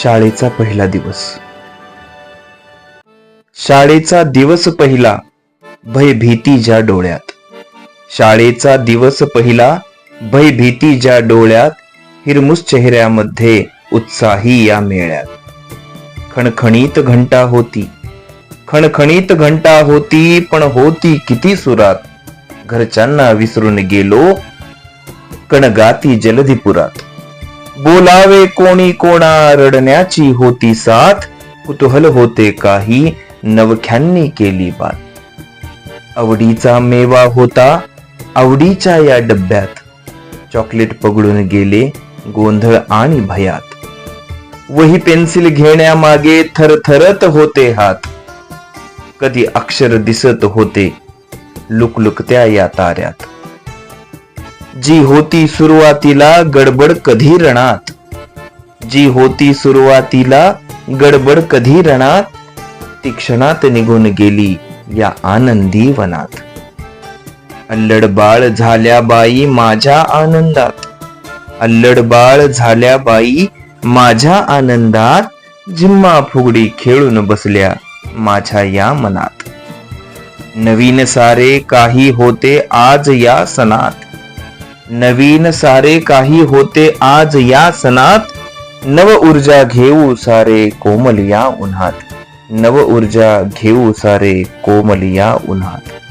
शाळेचा पहिला दिवस. शाळेचा दिवस पहिला भयभीती ज्या डोळ्यात. शाळेचा दिवस पहिला भयभीती ज्या डोळ्यात हिरमुस चेहऱ्यामध्ये उत्साही या मेळ्यात. खणखणीत घंटा होती. खणखणीत घंटा होती पण होती किती सुरात. घरच्यांना विसरून गेलो कणगाती जलधिपुरात. बोलावे कोणी कोणा रडण्याची होती साथ कुतूहल होते काही नवख्यांनी केली बात. आवडीचा मेवा होता आवडीच्या या डब्यात. चॉकलेट पगडून गेले गोंधळ आणि भयात. वही पेन्सिल घेण्यामागे थरथरत होते हात. कधी अक्षर दिसत होते लुकलुकत्या या ताऱ्यात. जी होती सुरुवातीला गडबड कधी रणात? जी होती सुरुवातीला गडबड कधी रणात? ती क्षणात निघून गेली या आनंदी वनात. अल्लड बाळ झाल्या बाई माझ्या आनंदात. अल्लड बाळ झाल्या बाई माझ्या आनंदात. जिम्मा फुगडी खेळून बसल्या माझ्या या मनात. नवीन सारे काही होते आज या सणात. नवीन सारे काही होते आज या सणात. नव ऊर्जा घेऊ सारे कोमल या उन्हात. नव ऊर्जा घेऊ सारे कोमल या उन्हात.